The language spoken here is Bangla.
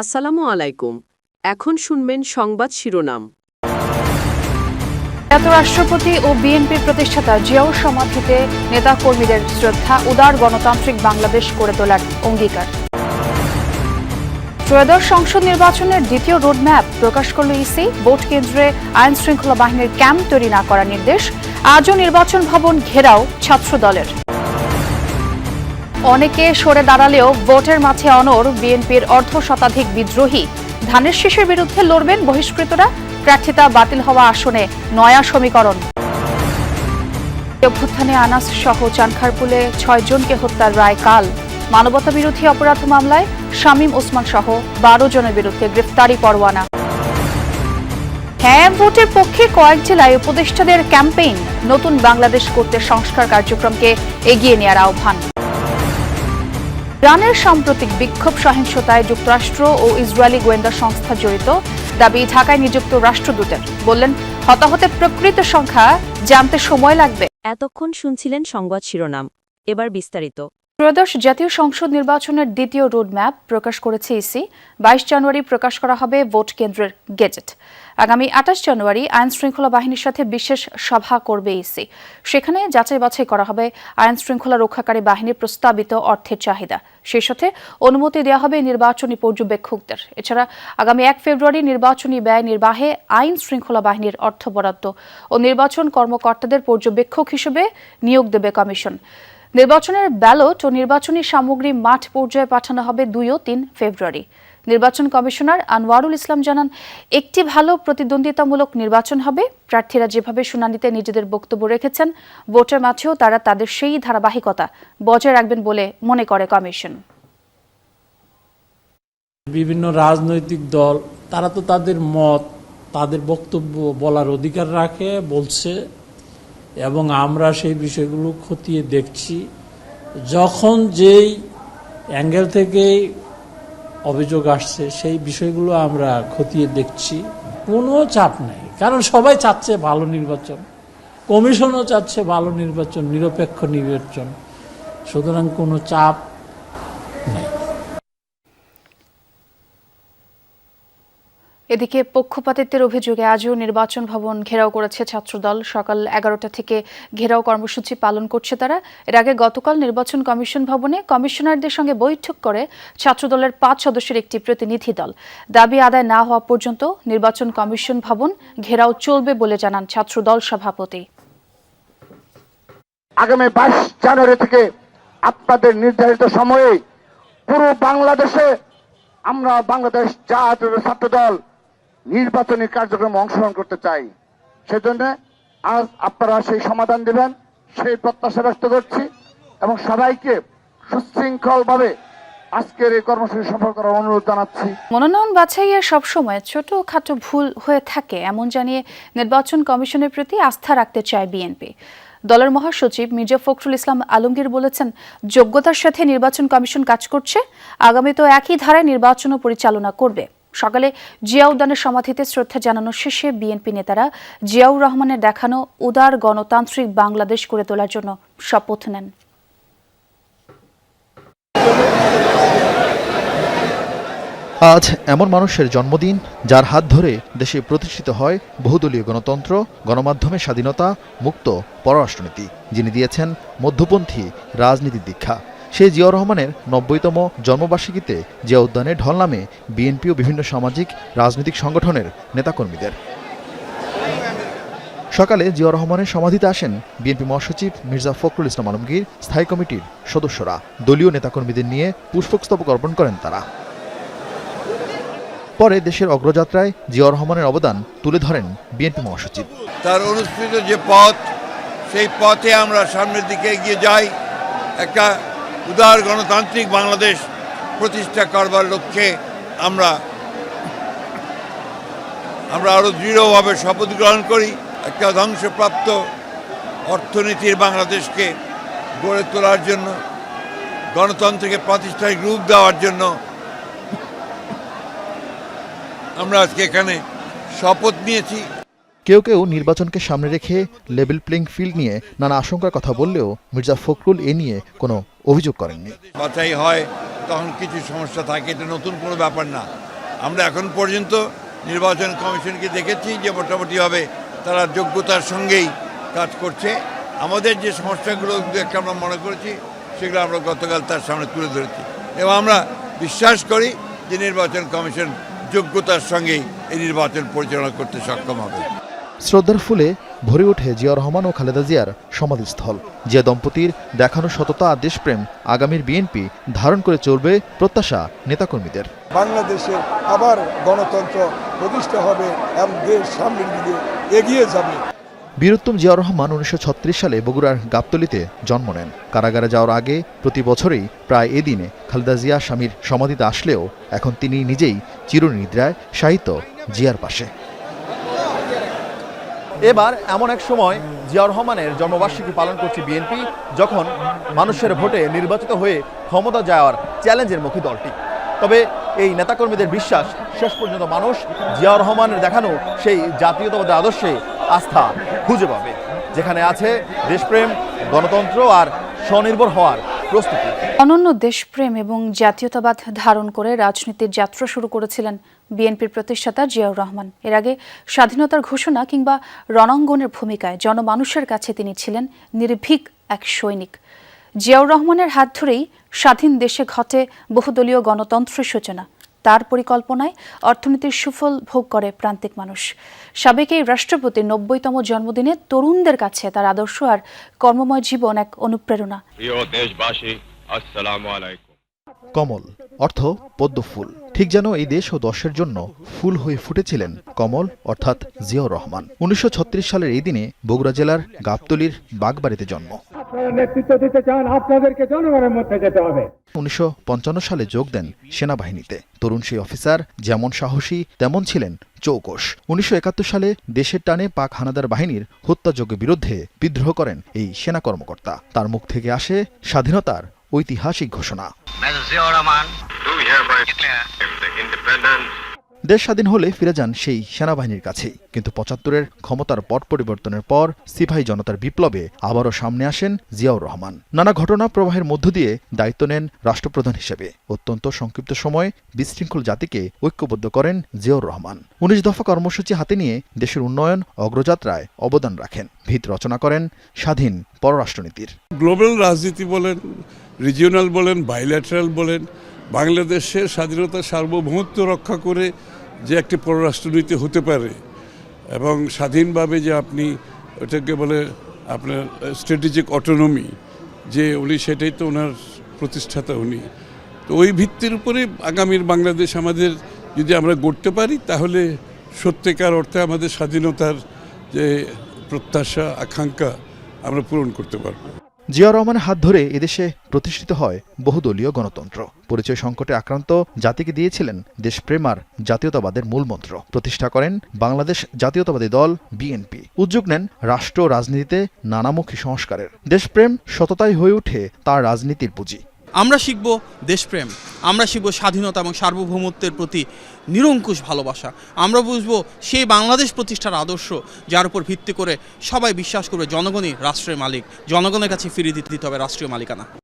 আসসালামু আলাইকুম। এখন শুনবেন সংবাদ শিরোনাম। এত রাষ্ট্রপতি ও বিএনপির প্রতিষ্ঠাতা জিয়াউর সমাধিতে নেতা কর্মীদের শ্রদ্ধা, উদার গণতান্ত্রিক বাংলাদেশ গড়ে তোলার অঙ্গীকার। ত্রয়োদশ সংসদ নির্বাচনের দ্বিতীয় রোডম্যাপ প্রকাশ করল ইসি। ভোট কেন্দ্রে আইন শৃঙ্খলা বাহিনীর ক্যাম্প তৈরি না করার নির্দেশ। আজও নির্বাচন ভবন ঘেরাও ছাত্র দলের অনেকে সরে দাঁড়ালেও ভোটের মাঝে অনর বিএনপির অর্ধ শতাধিক বিদ্রোহী। ধানের শীষের বিরুদ্ধে লড়বেন বহিষ্কৃতরা। প্রার্থিতা বাতিল হওয়া আসনে নয়া সমীকরণ। অভ্যুত্থানে আনাস সহ চানখারপুলে ছয় জনকে হত্যার রায় কাল। মানবতা বিরোধী অপরাধ মামলায় শামীম ওসমান সহ বারো জনের বিরুদ্ধে গ্রেফতারি পরোয়ানা। হ্যাঁ ভোটের পক্ষে কয়েক জেলায় উপদেষ্টাদের ক্যাম্পেইন। নতুন বাংলাদেশ করতে সংস্কার কার্যক্রমকে এগিয়ে নেওয়ার আহ্বান। ইরানের সাম্প্রতিক বিক্ষোভ সহিংসতায় যুক্তরাষ্ট্র ও ইসরায়েলি গোয়েন্দা সংস্থা জড়িত। দাবি, ঢাকায় নিযুক্ত রাষ্ট্রদূতের। বললেন, হতাহতের প্রকৃত সংখ্যা জানতে সময় লাগবে। এতক্ষণ শুনছিলেন সংবাদ শিরোনাম। এবার বিস্তারিত। ত্রয়োদশ জাতীয় সংসদ নির্বাচনের দ্বিতীয় রোডম্যাপ প্রকাশ করেছে ইসি। বাইশ জানুয়ারি প্রকাশ করা হবে ভোট কেন্দ্রের গেজেট। আগামী আঠাশ জানুয়ারি আইন শৃঙ্খলা বাহিনীর সাথে বিশেষ সভা করবে ইসি। সেখানে যাচাই বাছাই করা হবে আইন শৃঙ্খলা রক্ষাকারী বাহিনীর প্রস্তাবিত অর্থের চাহিদা। সেই সাথে অনুমতি দেওয়া হবে নির্বাচনী পর্যবেক্ষকদের। এছাড়া আগামী এক ফেব্রুয়ারি নির্বাচনী ব্যয় নির্বাহে আইন শৃঙ্খলা বাহিনীর অর্থ বরাদ্দ ও নির্বাচন কর্মকর্তাদের পর্যবেক্ষক হিসেবে নিয়োগ দেবে কমিশন। নির্বাচনের ব্যালট ও নির্বাচনী সামগ্রী মাঠ পর্যায়ে পাঠানো হবে দুই ও তিন ফেব্রুয়ারি। নির্বাচন কমিশনার আনোয়ারুল ইসলাম জানান, একটি ভালো প্রতিদ্বন্দ্বিতামূলক নির্বাচন হবে। প্রার্থীরা যেভাবে শুনানিতে নিজেদের বক্তব্য রেখেছেন, ভোটের মাঠেও তারা তাদের সেই ধারাবাহিকতা বজায় রাখবেন বলে মনে করে কমিশন। বিভিন্ন রাজনৈতিক দল, তারা তো তাদের মত, তাদের বক্তব্য বলার অধিকার রাখে, বলছে। এবং আমরা সেই বিষয়গুলো খতিয়ে দেখছি। যখন যেই অ্যাঙ্গেল থেকে অভিযোগ আসছে, সেই বিষয়গুলো আমরা খতিয়ে দেখছি। কোনো চাপ নাই, কারণ সবাই চাচ্ছে ভালো নির্বাচন। কমিশনও চাচ্ছে ভালো নির্বাচন, নিরপেক্ষ নির্বাচন। সুতরাং কোনো চাপ এদিকে পক্ষপাতিত্বের অভিযোগে আজও নির্বাচন ভবন ঘেরাও করেছে ছাত্রদল। সকাল এগারোটা থেকে ঘেরাও কর্মসূচি পালন করছে তারা। এর আগে গতকাল নির্বাচন কমিশন ভবনে কমিশনারদের সঙ্গে বৈঠক করে ছাত্রদলের পাঁচ সদস্যের একটি প্রতিনিধি দল। দাবি আদায় না হওয়া পর্যন্ত নির্বাচন কমিশন ভবন ঘেরাও চলবে বলে জানান ছাত্রদল সভাপতি। আগামী বাইশ জানুয়ারি থেকে আপনাদের নির্ধারিত সময়ে পুরো বাংলাদেশে আমরা বাংলাদেশ জাতীয় ছাত্র দল নির্বাচনী কার্যক্রমে অংশগ্রহণ করতে চাই। সেজন্য আজ আপনারা সেই সমাধান দেবেন, সেই প্রত্যাশা ব্যক্ত করছি এবং সবাইকে সুশৃঙ্খলভাবে আজকের এই কর্মসূচি সফল করার অনুরোধ জানাচ্ছি। মনোনয়ন বাছাইয়ে সবসময় ছোটখাটো ভুল হয়ে থাকে, এমন জানিয়ে নির্বাচন কমিশনের প্রতি আস্থা রাখতে চায় বিএনপি। দলের মহাসচিব মির্জা ফখরুল ইসলাম আলমগীর বলেছেন, যোগ্যতার সাথে নির্বাচন কমিশন কাজ করছে আগামীতেও একই ধারায় নির্বাচনও পরিচালনা করবে। সকালে জিয়াউদ্দানের সমাধিতে শ্রদ্ধা জানানো শেষে বিএনপি নেতারা জিয়াউর রহমানের দেখানো উদার গণতান্ত্রিক বাংলাদেশ করে তোলার জন্য শপথ নেন। আজ এমন মানুষের জন্মদিন যার হাত ধরে দেশে প্রতিষ্ঠিত হয় বহুদলীয় গণতন্ত্র গণমাধ্যমের স্বাধীনতা, মুক্ত পররাষ্ট্রনীতি, যিনি দিয়েছেন মধ্যপন্থী রাজনীতির দীক্ষা। সেই জিয়াউর রহমানের নব্বইতম জন্মবার্ষিকীতে জিয়া উদ্যানে ঢল নামে বিএনপি ও বিভিন্ন সামাজিক, রাজনৈতিক সংগঠনের নেতাকর্মীদের। সকালে জিয়াউর রহমানের সমাধিতে আসেন বিএনপি মহাসচিব মির্জা ফখরুল ইসলাম আলমগীর, স্থায়ী কমিটির সদস্যরা। দলীয় নেতাকর্মীদের নিয়ে পুষ্পস্তবক অর্পণ করেন তারা। পরে দেশের অগ্রযাত্রায় জিয়াউর রহমানের অবদান তুলে ধরেন বিএনপি মহাসচিব। তার অনুসৃত যে পথ, সেই পথে আমরা সামনের দিকে এগিয়ে যাই। একটা উদার গণতান্ত্রিক বাংলাদেশ প্রতিষ্ঠা করবার লক্ষ্যে আমরা আমরা আরও দৃঢ়ভাবে শপথ গ্রহণ করি, একটা ধ্বংসপ্রাপ্ত অর্থনীতির বাংলাদেশকে গড়ে তোলার জন্য, গণতন্ত্রকে প্রাতিষ্ঠানিক রূপ দেওয়ার জন্য আমরা আজকে এখানে শপথ নিয়েছি। কেউ কেউ নির্বাচনকে সামনে রেখে লেভেল প্লেইং ফিল্ড নিয়ে নানা আশঙ্কার কথা বললেও মির্জা ফখরুল এ নিয়ে কোনো অভিযোগ করেননি। বাছাই হয়, তখন কিছু সমস্যা থাকে, এটা নতুন কোনো ব্যাপার না। আমরা এখন পর্যন্ত নির্বাচন কমিশনকে দেখেছি যে মোটামুটিভাবে তারা যোগ্যতার সঙ্গেই কাজ করছে। আমাদের যে সমস্যাগুলো একটা আমরা মনে করেছি, সেগুলো আমরা গতকাল তার সামনে তুলে ধরেছি। এবং আমরা বিশ্বাস করি যে নির্বাচন কমিশন যোগ্যতার সঙ্গেই এই নির্বাচন পরিচালনা করতে সক্ষম হবে। শ্রদ্ধার ফুলে ভরে ওঠে জিয়া রহমান ও খালেদা জিয়ার সমাধিস্থল। জিয়া দম্পতির দেখানো সততা আর দেশপ্রেম আগামীর বিএনপি ধারণ করে চলবে প্রত্যাশা নেতাকর্মীদের। বাংলাদেশে আবার গণতন্ত্র প্রতিষ্ঠা হবে এবং দেশ সামনের দিকে এগিয়ে যাবে। বীরুত্তম জিয়া রহমান উনিশশো ছত্রিশ সালে বগুড়ার গাবতলিতে জন্ম নেন। কারাগারে যাওয়ার আগে প্রতি বছরেই প্রায় এ দিনে খালেদা জিয়া স্বামীর সমাধিতে আসলেও এখন তিনি নিজেই চিরনিদ্রায় সাহিত্য জিয়ার পাশে। এবার এমন এক সময় জিয়া রহমানের জন্মবার্ষিকী পালন করছে বিএনপি, যখন মানুষের ভোটে নির্বাচিত হয়ে ক্ষমতা যাওয়ার চ্যালেঞ্জের মুখী দলটি। তবে এই নেতাকর্মীদের বিশ্বাস, শেষ পর্যন্ত মানুষ জিয়া রহমানের দেখানো সেই জাতীয়তাবাদের আদর্শে আস্থা খুঁজে পাবে, যেখানে আছে দেশপ্রেম, গণতন্ত্র আর স্বনির্ভর হওয়ার প্রস্তুতি। অনন্য দেশপ্রেম এবং জাতীয়তাবাদ ধারণ করে রাজনীতির যাত্রা শুরু করেছিলেন বিএনপির প্রতিষ্ঠাতা জিয়াউর রহমান। এর আগে স্বাধীনতার ঘোষণা কিংবা রণাঙ্গনের ভূমিকায় জনমানুষের কাছে তিনি ছিলেন নির্ভীক এক সৈনিক। জিয়াউর রহমানের হাত ধরেই স্বাধীন দেশে ঘটে বহুদলীয় গণতন্ত্রের সূচনা। তার পরিকল্পনায় অর্থনীতির সুফল ভোগ করে প্রান্তিক মানুষ। সাবেক এই রাষ্ট্রপতির নব্বইতম জন্মদিনে তরুণদের কাছে তার আদর্শ আর কর্মময় জীবন এক অনুপ্রেরণা। প্রিয় দেশবাসী আসসালামু আলাইকুম। কমল অর্থ পদ্ম ফুল। ঠিক যেন এই দেশ ও দশের জন্য ফুল হয়ে ফুটেছিলেন কমল অর্থাৎ জিয়াউর রহমান। উনিশশো সালের এই দিনে বগুড়া জেলার গাবতলির বাগবাড়িতে জন্ম। নেতৃত্ব দিতে চান আপনাদেরকে জনগণের মধ্যে যেতে হবে। উনিশশো পঞ্চান্ন সালে যোগ দেন সেনাবাহিনীতে। তরুণ সেই অফিসার যেমন সাহসী তেমন ছিলেন চৌকস উনিশশো সালে দেশের টানে পাক হানাদার বাহিনীর হত্যাযজ্ঞের বিরুদ্ধে বিদ্রোহ করেন এই সেনা কর্মকর্তা। তার মুখ থেকে আসে স্বাধীনতার ঐতিহাসিক ঘোষণা। দেশ স্বাধীন হলে ফিরে যান সেই সেনাবাহিনীর কাছেই। কিন্তু পঁচাত্তরের ক্ষমতার পট পরিবর্তনের পর সিপাহী জনতার বিপ্লবে আবারও সামনে আসেন জিয়াউর রহমান। নানা ঘটনা প্রবাহের মধ্য দিয়ে দায়িত্ব নেন রাষ্ট্রপ্রধান হিসেবে। অত্যন্ত সংক্ষিপ্ত সময়ে বিশৃঙ্খল জাতিকে ঐক্যবদ্ধ করেন জিয়াউর রহমান। উনিশ দফা কর্মসূচি হাতে নিয়ে দেশের উন্নয়ন অগ্রযাত্রায় অবদান রাখেন। ভিত রচনা করেন স্বাধীন পররাষ্ট্রনীতির। গ্লোবাল রাজনীতি বলেন রিজিওনাল বলেন বাইল্যাটারাল বলেন, বাংলাদেশের স্বাধীনতা সার্বভৌমত্ব রক্ষা করে যে একটি পররাষ্ট্রনীতি হতে পারে এবং স্বাধীনভাবে যে আপনি ওটাকে বলে আপনার স্ট্র্যাটেজিক অটোনমি যে উনি সেটাই তো ওনার প্রতিষ্ঠাতা উনি। তো ওই ভিত্তির উপরে আগামীর বাংলাদেশ আমাদের যদি আমরা গড়তে পারি, তাহলে সত্যিকার অর্থে আমাদের স্বাধীনতার যে প্রত্যাশা, আকাঙ্ক্ষা আমরা পূরণ করতে পারব। জিয়া রহমানের হাত ধরে এদেশে প্রতিষ্ঠিত হয় বহুদলীয় গণতন্ত্র। পরিচয় সংকটে আক্রান্ত জাতিকে দিয়েছিলেন দেশপ্রেম আর জাতীয়তাবাদের মূলমন্ত্র। প্রতিষ্ঠা করেন বাংলাদেশ জাতীয়তাবাদী দল বিএনপি। উদ্যোগ নেন রাষ্ট্র রাজনীতিতে নানামুখী সংস্কারের। দেশপ্রেম সততাই হয়ে ওঠে তার রাজনীতির পুঁজি। আমরা শিখব দেশপ্রেম, আমরা শিখব স্বাধীনতা এবং সার্বভৌমত্বের প্রতি নিরঙ্কুশ ভালোবাসা। আমরা বুঝব সেই বাংলাদেশ প্রতিষ্ঠার আদর্শ, যার উপর ভিত্তি করে সবাই বিশ্বাস করবে জনগণই রাষ্ট্রের মালিক। জনগণের কাছে ফিরিয়ে দিতে হবে রাষ্ট্রীয় মালিকানা।